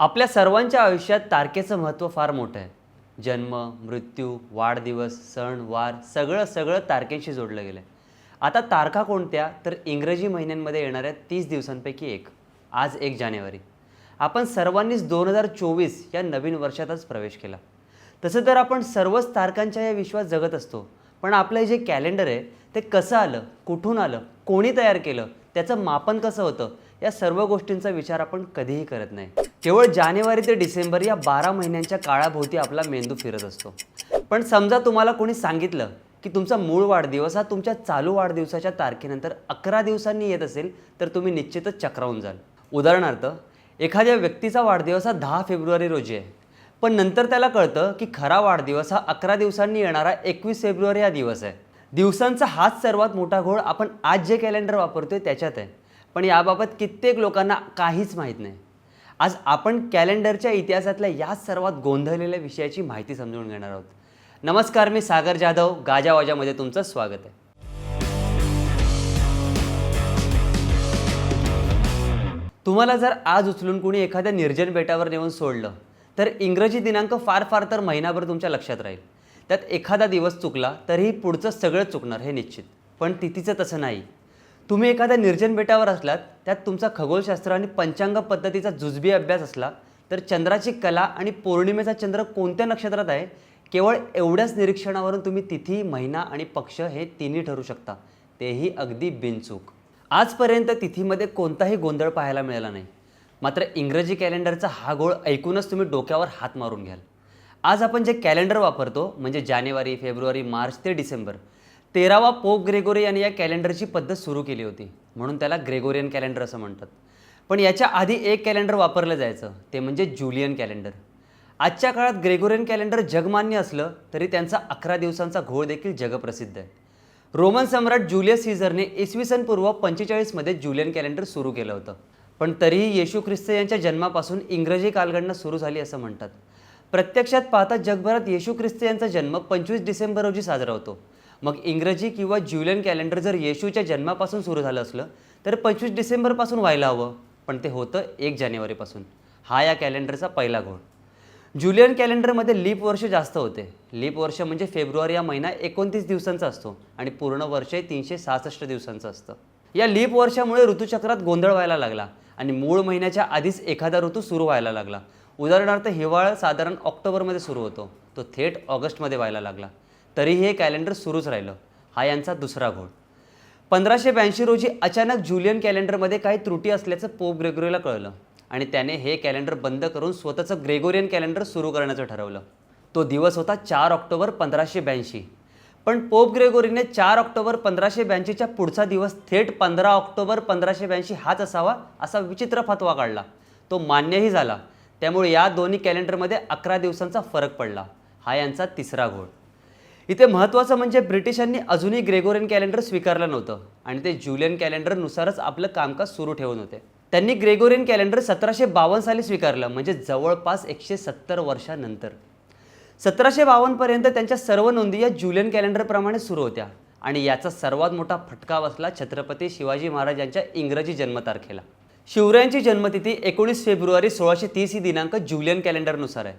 आपल्या सर्वांच्या आयुष्यात तारखेचं महत्त्व फार मोठं आहे. जन्म मृत्यू वाढदिवस सण वार सगळं सगळं तारखेशी जोडलं गेलं आहे आता तारखा कोणत्या? तर इंग्रजी महिन्यांमध्ये येणाऱ्या तीस दिवसांपैकी एक. आज एक जानेवारी. आपण सर्वांनीच दोन हजार चोवीस या नवीन वर्षातच प्रवेश केला. तसं तर आपण सर्वच तारखांच्या या विश्वात जगत असतो. पण आपलं हे जे कॅलेंडर आहे ते कसं आलं कुठून आलं कोणी तयार केलं त्याचं मापन कसं होतं या सर्व गोष्टींचा विचार आपण कधीही करत नाही. केवळ जानेवारी ते डिसेंबर या बारा महिन्यांच्या काळाभोवती आपला मेंदू फिरत असतो. पण समजा तुम्हाला कोणी सांगितलं की तुमचा मूळ वाढदिवस हा तुमच्या चालू वाढदिवसाच्या तारखेनंतर अकरा दिवसांनी येत असेल तर तुम्ही निश्चितच चक्रावून जाल. उदाहरणार्थ एखाद्या व्यक्तीचा वाढदिवस हा दहा फेब्रुवारी रोजी आहे. पण नंतर त्याला कळतं की खरा वाढदिवस हा अकरा दिवसांनी येणारा एकवीस फेब्रुवारी हा दिवस आहे. दिवसांचा हाच सर्वात मोठा घोळ आपण आज जे कॅलेंडर वापरतोय त्याच्यात आहे. पण याबाबत कित्येक लोकांना काहीच माहीत नाही. आज आपण कॅलेंडरच्या इतिहासातल्या या सर्वात गोंधळलेल्या विषयाची माहिती समजून घेणार आहोत. नमस्कार मी सागर जाधव. गाजावाजामध्ये तुमचं स्वागत आहे. तुम्हाला जर आज उचलून कुणी एखाद्या निर्जन बेटावर नेऊन सोडलं तर इंग्रजी दिनांक फार फार तर महिनाभर तुमच्या लक्षात राहील. त्यात एखादा दिवस चुकला तरीही पुढचं सगळं चुकणार हे निश्चित. पण तिथीचं तसं नाही. तुम्ही एखाद्या निर्जन बेटावर असलात त्यात तुमचा खगोलशास्त्र आणि पंचांग पद्धतीचा जुजबी अभ्यास असला तर चंद्राची कला आणि पौर्णिमेचा चंद्र कोणत्या नक्षत्रात आहे? केवळ एवढ्याच निरीक्षणावरून तुम्ही तिथी महिना आणि पक्ष हे तिन्ही ठरू शकता. तेही अगदी बिनचूक. आजपर्यंत तिथीमध्ये कोणताही गोंधळ पाहायला मिळाला नाही. मात्र इंग्रजी कॅलेंडरचा हा गोळ ऐकूनच तुम्ही डोक्यावर हात मारून घ्याल. आज आपण जे कॅलेंडर वापरतो म्हणजे जानेवारी फेब्रुवारी मार्च ते डिसेंबर तेरावा पोप ग्रेगोरी यांनी या कॅलेंडरची पद्धत सुरू केली होती. म्हणून त्याला ग्रेगोरियन कॅलेंडर असं म्हणतात. पण याच्या आधी एक कॅलेंडर वापरलं जायचं ते म्हणजे जुलियन कॅलेंडर. आजच्या काळात ग्रेगोरियन कॅलेंडर जगमान्य असलं तरी त्यांचा अकरा दिवसांचा घोळ देखील जगप्रसिद्ध आहे. रोमन सम्राट जुलियस सीझरने इसवी सन पूर्व पंचेचाळीसमध्ये जुलियन कॅलेंडर सुरू केलं होतं. पण तरीही येशू ख्रिस्त यांच्या जन्मापासून इंग्रजी कालगणना सुरू झाली असं म्हणतात. प्रत्यक्षात पाहता जगभरात येशू ख्रिस्त यांचा जन्म पंचवीस डिसेंबर रोजी साजरा होतो. मग इंग्रजी किंवा ज्युलियन कॅलेंडर जर येशूच्या जन्मापासून सुरू झालं असलं तर पंचवीस डिसेंबरपासून व्हायला हवं. पण ते होतं एक जानेवारीपासून. हा या कॅलेंडरचा पहिला गुण जुलियन कॅलेंडरमध्ये लीप वर्ष जास्त होते. लीप वर्ष म्हणजे फेब्रुवारी या महिना एकोणतीस दिवसांचा असतो आणि पूर्ण वर्ष तीनशे सहासष्ट दिवसांचं असतं. या लीप वर्षामुळे ऋतुचक्रात गोंधळ व्हायला लागला आणि मूळ महिन्याच्या आधीच एखादा ऋतू सुरू व्हायला लागला. उदाहरणार्थ हिवाळा साधारण ऑक्टोबरमध्ये सुरू होतो. तो थेट ऑगस्टमध्ये व्हायला लागला. तरीही हे कॅलेंडर सुरूच राहिलं. हा यांचा दुसरा घोळ. पंधराशे ब्याऐंशी रोजी अचानक जुलियन कॅलेंडरमध्ये काही त्रुटी असल्याचं पोप ग्रेगोरीला कळलं आणि त्याने हे कॅलेंडर बंद करून स्वतःचं ग्रेगोरियन कॅलेंडर सुरू करण्याचं ठरवलं. तो दिवस होता चार ऑक्टोबर पंधराशे ब्याऐंशी. पण पोप ग्रेगोरीने चार ऑक्टोबर पंधराशे ब्याऐंशीच्या पुढचा दिवस थेट पंधरा ऑक्टोबर पंधराशे ब्याऐंशी हाच असावा असा विचित्र फतवा काढला. तो मान्यही झाला. त्यामुळे या दोन्ही कॅलेंडरमध्ये अकरा दिवसांचा फरक पडला. हा यांचा तिसरा घोळ. इथे महत्त्वाचं म्हणजे ब्रिटिशांनी अजूनही ग्रेगोरियन कॅलेंडर स्वीकारलं नव्हतं आणि ते जुलियन कॅलेंडरनुसारच आपलं कामकाज सुरू ठेवून होते. त्यांनी ग्रेगोरियन कॅलेंडर सतराशे बावन्न साली स्वीकारलं म्हणजे जवळपास एकशे सत्तर वर्षानंतर. सतराशे बावन्नपर्यंत त्यांच्या सर्व नोंदी या जुलियन कॅलेंडरप्रमाणे सुरू होत्या आणि याचा सर्वात मोठा फटका बसला छत्रपती शिवाजी महाराज यांच्या इंग्रजी जन्मतारखेला. शिवरायांची जन्मतिथी एकोणीस फेब्रुवारी सोळाशे तीस ही दिनांक ज्युलियन कॅलेंडरनुसार आहे.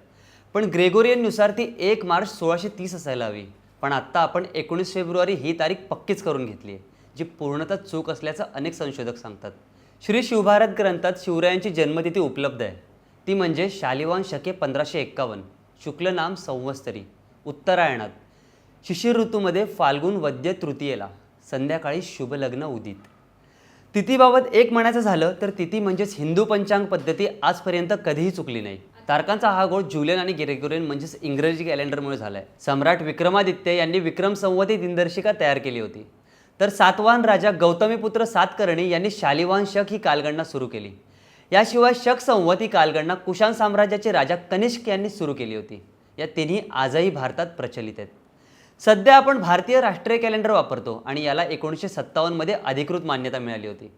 पण ग्रेगोरियननुसार ती एक मार्च सोळाशे तीस असायला हवी. पण आत्ता आपण एकोणीस फेब्रुवारी ही तारीख पक्कीच करून घेतली आहे जी पूर्णतः चूक असल्याचं अनेक संशोधक सांगतात. श्री शिवभारत ग्रंथात शिवरायांची जन्मतिथी उपलब्ध आहे. ती म्हणजे शालिवान शके पंधराशे एक्कावन्न. शुक्ल नाम संवत्सरी. उत्तरायणात. शिशिर ऋतूमध्ये फाल्गुन वद्य तृतीयेला. संध्याकाळी शुभ लग्न उदित. तिथीबाबत एक म्हणायचं झालं तर तिथी म्हणजेच हिंदू पंचांग पद्धती आजपर्यंत कधीही चुकली नाही. तारकांचा हा गोळ जुलियन आणि ग्रेगोरियन म्हणजेच इंग्रजी कॅलेंडरमुळे झालाय. सम्राट विक्रमादित्य यांनी विक्रम संवती दिनदर्शिका तयार केली होती. तर सातवाहन राजा गौतमीपुत्र सातकर्णी यांनी शालिवाहन शक ही कालगणना सुरू केली. याशिवाय शक संवत ही कालगणना कुशाण साम्राज्याचे राजा कनिष्क यांनी सुरू केली होती. या तिन्ही आजही भारतात प्रचलित आहेत. सध्या आपण भारतीय राष्ट्रीय कॅलेंडर वापरतो आणि याला एकोणीसशे सत्तावन्नमध्ये अधिकृत मान्यता मिळाली होती.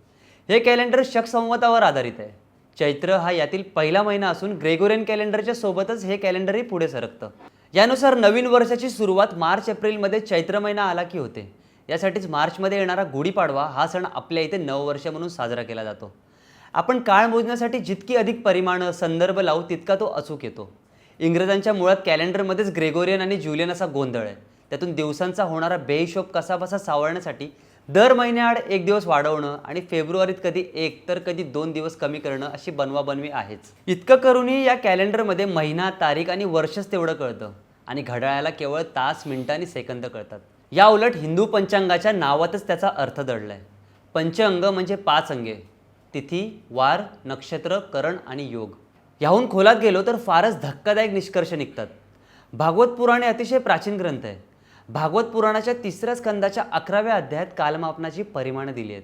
हे कॅलेंडर शक संवतावर आधारित आहे. चैत्र हा यातील पहिला महिना असून ग्रेगोरियन कॅलेंडरच्या सोबतच हे कॅलेंडरही पुढे सरकतं. यानुसार नवीन वर्षाची सुरुवात मार्च एप्रिलमध्ये चैत्र महिना आला की होते. यासाठीच मार्चमध्ये येणारा गुढीपाडवा हा सण आपल्या इथे नववर्ष म्हणून साजरा केला जातो. आपण काळ मोजण्यासाठी जितकी अधिक परिमाणं संदर्भ लावू तितका तो अचूक येतो. इंग्रजांच्या मुळात कॅलेंडरमध्येच ग्रेगोरियन आणि ज्युलियन असा गोंधळ आहे. त्यातून दिवसांचा होणारा बेहिशोब कसाबसा सावरण्यासाठी दर महिन्याआड एक दिवस वाढवणं आणि फेब्रुवारीत कधी एक तर कधी दोन दिवस कमी करणं अशी बनवाबनवी आहेच. इतकं करूनही या कॅलेंडरमध्ये महिना तारीख आणि वर्षच तेवढं कळतं आणि घड्याळाला केवळ तास मिनटं आणि सेकंद कळतात. या उलट हिंदू पंचांगाच्या नावातच त्याचा अर्थ दडलाय. पंचअंग म्हणजे पाच अंगे. तिथी वार नक्षत्र करण आणि योग. याहून खोलात गेलो तर फारच धक्कादायक निष्कर्ष निघतात. भागवत पुराण हे अतिशय प्राचीन ग्रंथ आहे. भागवत पुराणाच्या तिसऱ्या स्कंदाच्या अकराव्या अध्यायात कालमापनाची परिमाणं दिली आहेत.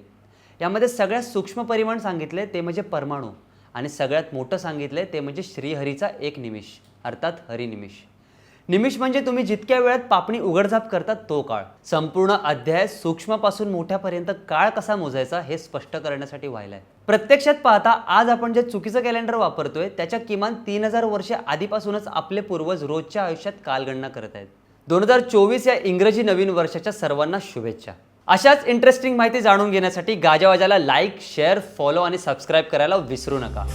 यामध्ये सगळ्यात सूक्ष्म परिमाण सांगितले ते म्हणजे परमाणू आणि सगळ्यात मोठं सांगितलंय ते म्हणजे श्रीहरीचा एक निमिष अर्थात हरिनिमिष निमिष. म्हणजे तुम्ही जितक्या वेळात पापणी उघडझाप करतात तो काळ. संपूर्ण अध्याय सूक्ष्मपासून मोठ्यापर्यंत काळ कसा मोजायचा हे स्पष्ट करण्यासाठी व्हायला आहे प्रत्यक्षात पाहता आज आपण जे चुकीचं कॅलेंडर वापरतोय त्याच्या किमान तीन हजार वर्षे आधीपासूनच आपले पूर्वज रोजच्या आयुष्यात कालगणना करत आहेत दोन हजार चोवीस या इंग्रजी नवीन वर्षाच्या सर्वांना शुभेच्छा. अशाच इंटरेस्टिंग माहिती जाणून घेण्यासाठी गाजावाजाला लाईक शेअर फॉलो आणि सबस्क्राईब करायला विसरू नका.